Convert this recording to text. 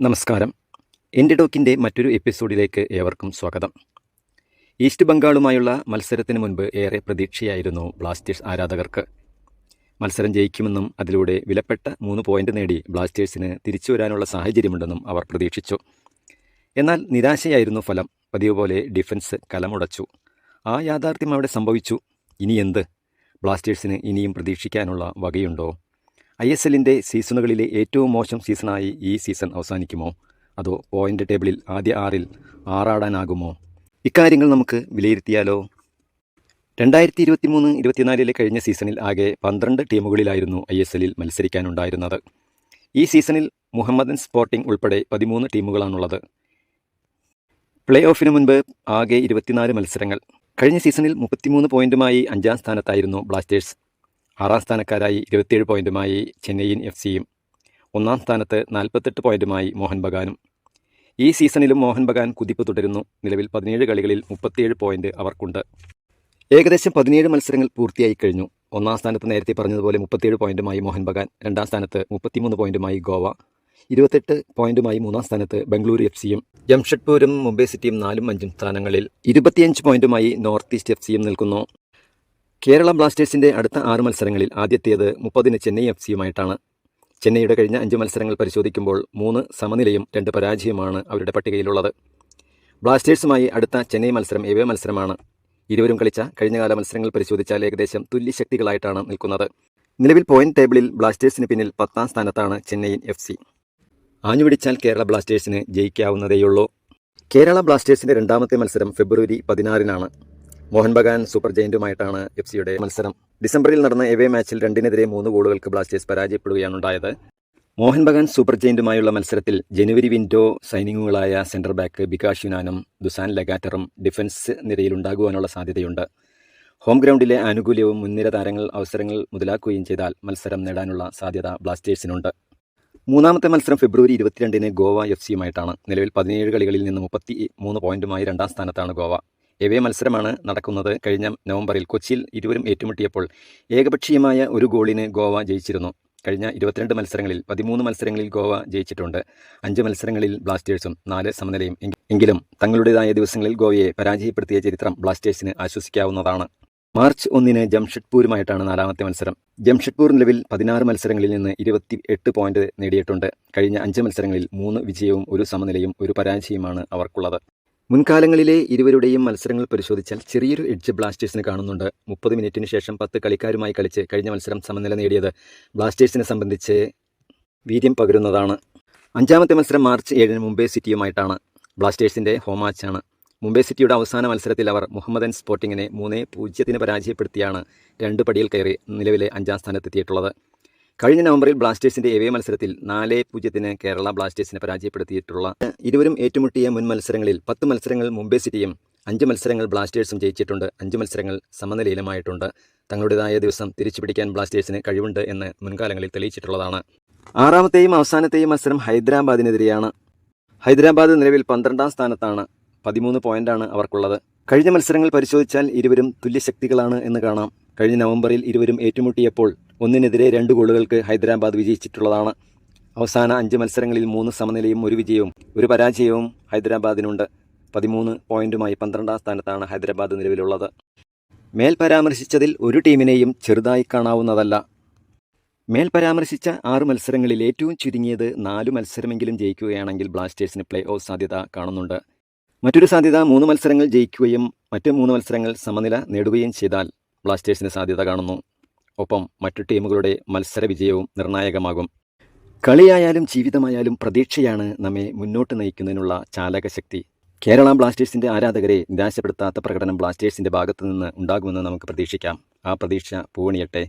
നമസ്കാരം. എന്റെ ഡോക്കിന്റെ മറ്റൊരു എപ്പിസോഡിലേക്ക് ഏവർക്കും സ്വാഗതം. ഈസ്റ്റ് ബംഗാളുമായുള്ള മത്സരത്തിന് മുൻപ് ഏറെ പ്രതീക്ഷയായിരുന്നു ബ്ലാസ്റ്റേഴ്സ് ആരാധകർക്ക്. മത്സരം ജയിക്കുമെന്നും അതിലൂടെ വിലപ്പെട്ട മൂന്ന് പോയിന്റ് നേടി ബ്ലാസ്റ്റേഴ്സിന് തിരിച്ചു വരാനുള്ള സാഹചര്യമുണ്ടെന്നും അവർ പ്രതീക്ഷിച്ചു. എന്നാൽ നിരാശയായിരുന്നു ഫലം. പതിവ് പോലെ ഡിഫൻസ് കലമുടച്ചു. ആ യാഥാർത്ഥ്യം അവിടെ സംഭവിച്ചു. ഇനി എന്ത്? ബ്ലാസ്റ്റേഴ്സിന് ഇനിയും പ്രതീക്ഷിക്കാനുള്ള വകയുണ്ടോ? ഐ എസ് എല്ലിന്റെ സീസണുകളിലെ ഏറ്റവും മോശം സീസണായി ഈ സീസൺ അവസാനിക്കുമോ? അതോ പോയിന്റ് ടേബിളിൽ ആദ്യ ആറിൽ ആറാടാനാകുമോ? ഇക്കാര്യങ്ങൾ നമുക്ക് വിലയിരുത്തിയാലോ? രണ്ടായിരത്തി ഇരുപത്തി മൂന്ന് ഇരുപത്തിനാലിലെ കഴിഞ്ഞ സീസണിൽ ആകെ പന്ത്രണ്ട് ടീമുകളിലായിരുന്നു ഐ എസ് എല്ലിൽ മത്സരിക്കാനുണ്ടായിരുന്നത്. ഈ സീസണിൽ മുഹമ്മദൻ സ്പോർട്ടിംഗ് ഉൾപ്പെടെ പതിമൂന്ന് ടീമുകളാണുള്ളത്. പ്ലേ ഓഫിന് മുൻപ് ആകെ ഇരുപത്തിനാല് മത്സരങ്ങൾ. കഴിഞ്ഞ സീസണിൽ മുപ്പത്തിമൂന്ന് പോയിന്റുമായി അഞ്ചാം സ്ഥാനത്തായിരുന്നു ബ്ലാസ്റ്റേഴ്സ്. ആറാം സ്ഥാനക്കാരായി ഇരുപത്തിയേഴ് പോയിന്റുമായി ചെന്നൈയിൻ എഫ് സിയും ഒന്നാം സ്ഥാനത്ത് നാൽപ്പത്തെട്ട് പോയിന്റുമായി മോഹൻ ബഗാനും. ഈ സീസണിലും മോഹൻ ബഗാൻ കുതിപ്പ് തുടരുന്നു. നിലവിൽ പതിനേഴ് കളികളിൽ മുപ്പത്തിയേഴ് പോയിന്റ് അവർക്കുണ്ട്. ഏകദേശം പതിനേഴ് മത്സരങ്ങൾ പൂർത്തിയായി കഴിഞ്ഞു. ഒന്നാം സ്ഥാനത്ത് നേരത്തെ പറഞ്ഞതുപോലെ മുപ്പത്തിയേഴ് പോയിന്റുമായി മോഹൻ ബഗാൻ രണ്ടാം സ്ഥാനത്ത് മുപ്പത്തിമൂന്ന് പോയിന്റുമായി ഗോവ ഇരുപത്തെട്ട് പോയിന്റുമായി മൂന്നാം സ്ഥാനത്ത് ബംഗളൂരു എഫ് സിയും ജംഷഡ്പൂരും മുംബൈ സിറ്റിയും നാലും അഞ്ചും സ്ഥാനങ്ങളിൽ ഇരുപത്തിയഞ്ച് പോയിന്റുമായി നോർത്ത് ഈസ്റ്റ് എഫ് സിയും നിൽക്കുന്നു. കേരള ബ്ലാസ്റ്റേഴ്സിന്റെ അടുത്ത ആറ് മത്സരങ്ങളിൽ ആദ്യത്തേത് മുപ്പതിന് ചെന്നൈ എഫ് സിയുമായിട്ടാണ് ചെന്നൈയുടെ കഴിഞ്ഞ അഞ്ച് മത്സരങ്ങൾ പരിശോധിക്കുമ്പോൾ മൂന്ന് സമനിലയും രണ്ട് പരാജയമാണ് അവരുടെ പട്ടികയിലുള്ളത്. ബ്ലാസ്റ്റേഴ്സുമായി അടുത്ത ചെന്നൈ മത്സരം എവേ മത്സരമാണ്. ഇരുവരും കളിച്ച കഴിഞ്ഞകാല മത്സരങ്ങൾ പരിശോധിച്ചാൽ ഏകദേശം തുല്യശക്തികളായിട്ടാണ് നിൽക്കുന്നത്. നിലവിൽ പോയിന്റ് ടേബിളിൽ ബ്ലാസ്റ്റേഴ്സിന് പിന്നിൽ പത്താം സ്ഥാനത്താണ് ചെന്നൈയിൻ എഫ് സി ആഞ്ഞുപിടിച്ചാൽ കേരള ബ്ലാസ്റ്റേഴ്സിന് ജയിക്കാവുന്നതേയുള്ളൂ. കേരള ബ്ലാസ്റ്റേഴ്സിന്റെ രണ്ടാമത്തെ മത്സരം ഫെബ്രുവരി പതിനാറിനാണ്. മോഹൻ ബഗാൻ സൂപ്പർ ജയന്റുമായിട്ടാണ് എഫ് സിയുടെ മത്സരം. ഡിസംബറിൽ നടന്ന എവേ മാച്ചിൽ രണ്ടിനെതിരെ മൂന്ന് ഗോളുകൾക്ക് ബ്ലാസ്റ്റേഴ്സ് പരാജയപ്പെടുകയാണുണ്ടായത് മോഹൻ ബഗാൻ സൂപ്പർ ജയന്റുമായുള്ള മത്സരത്തിൽ ജനുവരി വിൻഡോ സൈനിങ്ങുകളായ സെന്റർ ബാക്ക് ബികാഷ് യുനാനും ദുസാൻ ലഗാറ്ററും ഡിഫൻസ് നിരയിലുണ്ടാകുവാനുള്ള സാധ്യതയുണ്ട്. ഹോം ഗ്രൗണ്ടിലെ ആനുകൂല്യവും മുൻനിര താരങ്ങൾ അവസരങ്ങൾ മുതലാക്കുകയും ചെയ്താൽ മത്സരം നേടാനുള്ള സാധ്യത ബ്ലാസ്റ്റേഴ്സിനുണ്ട്. മൂന്നാമത്തെ മത്സരം ഫെബ്രുവരി ഇരുപത്തിരണ്ടിന് ഗോവ എഫ് സിയുമായിട്ടാണ്. നിലവിൽ പതിനേഴ് കളികളിൽ നിന്ന് മുപ്പത്തി മൂന്ന് പോയിന്റുമായി രണ്ടാം സ്ഥാനത്താണ് ഗോവ. എവേ മത്സരമാണ് നടക്കുന്നത്. കഴിഞ്ഞ നവംബറിൽ കൊച്ചിയിൽ ഇരുവരും ഏറ്റുമുട്ടിയപ്പോൾ ഏകപക്ഷീയമായ ഒരു ഗോളിന് ഗോവ ജയിച്ചിരുന്നു. കഴിഞ്ഞ ഇരുപത്തിരണ്ട് മത്സരങ്ങളിൽ പതിമൂന്ന് മത്സരങ്ങളിൽ ഗോവ ജയിച്ചിട്ടുണ്ട്. അഞ്ച് മത്സരങ്ങളിൽ ബ്ലാസ്റ്റേഴ്സും നാല് സമനിലയും എങ്കിലും തങ്ങളുടേതായ ദിവസങ്ങളിൽ ഗോവയെ പരാജയപ്പെടുത്തിയ ചരിത്രം ബ്ലാസ്റ്റേഴ്സിന് ആശ്വസിക്കാവുന്നതാണ്. മാർച്ച് ഒന്നിന് ജംഷഡ്പൂരുമായിട്ടാണ് നാലാമത്തെ മത്സരം. ജംഷഡ്പൂർ നിലവിൽ പതിനാറ് മത്സരങ്ങളിൽ നിന്ന് ഇരുപത്തി എട്ട് പോയിന്റ് നേടിയിട്ടുണ്ട്. കഴിഞ്ഞ അഞ്ച് മത്സരങ്ങളിൽ മൂന്ന് വിജയവും ഒരു സമനിലയും ഒരു പരാജയവുമാണ് അവർക്കുള്ളത്. മുൻകാലങ്ങളിലെ ഇരുവരുടെയും മത്സരങ്ങൾ പരിശോധിച്ചാൽ ചെറിയൊരു എഡ്ജ് ബ്ലാസ്റ്റേഴ്സിന് കാണുന്നുണ്ട്. മുപ്പത് മിനിറ്റിന് ശേഷം പത്ത് കളിക്കാരുമായി കളിച്ച് കഴിഞ്ഞ മത്സരം സമനില നേടിയത് ബ്ലാസ്റ്റേഴ്സിനെ സംബന്ധിച്ച് വീര്യം പകരുന്നതാണ്. അഞ്ചാമത്തെ മത്സരം മാർച്ച് ഏഴിന് മുംബൈ സിറ്റിയുമായിട്ടാണ്. ബ്ലാസ്റ്റേഴ്സിന്റെ ഹോം മാച്ചാണ്. മുംബൈ സിറ്റിയുടെ അവസാന മത്സരത്തിൽ അവർ മുഹമ്മദൻ സ്പോർട്ടിങ്ങിനെ മൂന്ന് പൂജ്യത്തിന് പരാജയപ്പെടുത്തിയാണ് രണ്ട് പടിയിൽ കയറി നിലവിലെ അഞ്ചാം സ്ഥാനത്തെത്തിയിട്ടുള്ളത്. കഴിഞ്ഞ നവംബറിൽ ബ്ലാസ്റ്റേഴ്സിന്റെ എവേ മത്സരത്തിൽ നാല് പൂജ്യത്തിന് കേരള ബ്ലാസ്റ്റേഴ്സിനെ പരാജയപ്പെടുത്തിയിട്ടുള്ള ഇരുവരും ഏറ്റുമുട്ടിയ മുൻ മത്സരങ്ങളിൽ പത്ത് മത്സരങ്ങൾ മുംബൈ സിറ്റിയും അഞ്ച് മത്സരങ്ങൾ ബ്ലാസ്റ്റേഴ്സും ജയിച്ചിട്ടുണ്ട്. അഞ്ച് മത്സരങ്ങൾ സമനിലയിലുമായിട്ടുണ്ട്. തങ്ങളുടേതായ ദിവസം തിരിച്ചു പിടിക്കാൻ ബ്ലാസ്റ്റേഴ്സിന് കഴിവുണ്ട് എന്ന് മുൻകാലങ്ങളിൽ തെളിയിച്ചിട്ടുള്ളതാണ്. ആറാമത്തെയും അവസാനത്തെയും മത്സരം ഹൈദരാബാദിനെതിരെയാണ്. ഹൈദരാബാദ് നിലവിൽ പന്ത്രണ്ടാം സ്ഥാനത്താണ്. പതിമൂന്ന് പോയിന്റാണ് അവർക്കുള്ളത്. കഴിഞ്ഞ മത്സരങ്ങൾ പരിശോധിച്ചാൽ ഇരുവരും തുല്യശക്തികളാണ് എന്ന് കാണാം. കഴിഞ്ഞ നവംബറിൽ ഇരുവരും ഏറ്റുമുട്ടിയപ്പോൾ ഒന്നിനെതിരെ രണ്ട് ഗോളുകൾക്ക് ഹൈദരാബാദ് വിജയിച്ചിട്ടുള്ളതാണ്. അവസാന അഞ്ച് മത്സരങ്ങളിൽ മൂന്ന് സമനിലയും ഒരു വിജയവും ഒരു പരാജയവും ഹൈദരാബാദിനുണ്ട്. പതിമൂന്ന് പോയിന്റുമായി പന്ത്രണ്ടാം സ്ഥാനത്താണ് ഹൈദരാബാദ് നിലവിലുള്ളത്. മേൽ പരാമർശിച്ചതിൽ ഒരു ടീമിനെയും ചെറുതായി കാണാവുന്നതല്ല. മേൽ പരാമർശിച്ച ആറ് മത്സരങ്ങളിൽ ഏറ്റവും ചുരുങ്ങിയത് നാല് മത്സരമെങ്കിലും ജയിക്കുകയാണെങ്കിൽ ബ്ലാസ്റ്റേഴ്സിന് പ്ലേ ഓഫ് സാധ്യത കാണുന്നുണ്ട്. മറ്റൊരു സാധ്യത മൂന്ന് മത്സരങ്ങൾ ജയിക്കുകയും മറ്റ് മൂന്ന് മത്സരങ്ങൾ സമനില നേടുകയും ചെയ്താൽ ബ്ലാസ്റ്റേഴ്സിന് സാധ്യത കാണുന്നു. ഒപ്പം മറ്റു ടീമുകളുടെ മത്സര വിജയവും നിർണായകമാകും. കളിയായാലും ജീവിതമായാലും പ്രതീക്ഷയാണ് നമ്മെ മുന്നോട്ട് നയിക്കുന്നതിനുള്ള ചാലകശക്തി. കേരള ബ്ലാസ്റ്റേഴ്സിന്റെ ആരാധകരെ നിരാശപ്പെടുത്താത്ത പ്രകടനം ബ്ലാസ്റ്റേഴ്സിന്റെ ഭാഗത്തു നിന്ന് ഉണ്ടാകുമെന്ന് നമുക്ക് പ്രതീക്ഷിക്കാം. ആ പ്രതീക്ഷ പൂവണിയട്ടെ.